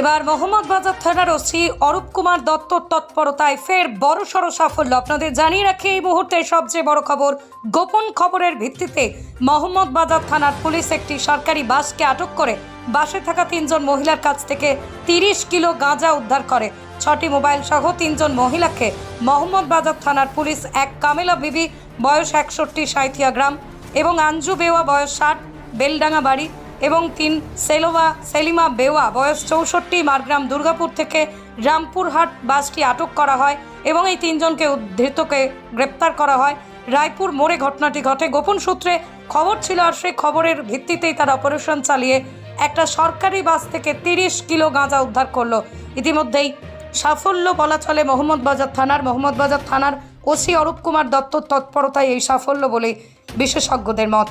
এবার মোহাম্মদবাজার থানার ওসি অরূপ কুমার দত্তর তৎপরতায় ফের বড় বড়সড় সাফল্য আপনাদের জানিয়ে রাখি এই মুহূর্তে সবচেয়ে বড় খবর। গোপন খবরের ভিত্তিতে মোহাম্মদবাজার থানার পুলিশ একটি সরকারি বাসকে আটক করে বাসে থাকা তিনজন মহিলার কাছ থেকে তিরিশ কিলো গাঁজা উদ্ধার করে। ছটি মোবাইল সহ তিনজন মহিলাকে মোহাম্মদবাজার থানার পুলিশ এক কামেলা বিবি, বয়স একষট্টি, সাঁইথিয়া গ্রাম, এবং আঞ্জু বেওয়া, বয়স ষাট বেলডাঙ্গা বাড়ি এবং তিন সেলোভা সেলিমা বেওয়া, বয়স চৌষট্টি, মারগ্রাম দুর্গাপুর থেকে রামপুরহাট বাসটি আটক করা হয় এবং এই তিনজনকে ধৃতকে গ্রেপ্তার করা হয়। রায়পুর মোড়ে ঘটনাটি ঘটে। গোপন সূত্রে খবর ছিল আর সেই খবরের ভিত্তিতেই তারা অপারেশন চালিয়ে একটা সরকারি বাস থেকে তিরিশ কিলো গাঁজা উদ্ধার করল। ইতিমধ্যেই সাফল্য বলা চলে মোহাম্মদবাজার থানার। মোহাম্মদবাজার থানার ওসি অরূপ কুমার দত্তর তৎপরতায় এই সাফল্য বলে বিশেষজ্ঞদের মত।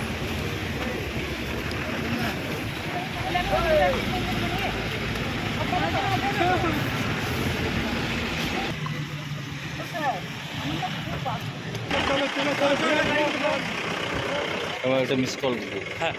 আমার একটা মিস কল হ্যাঁ।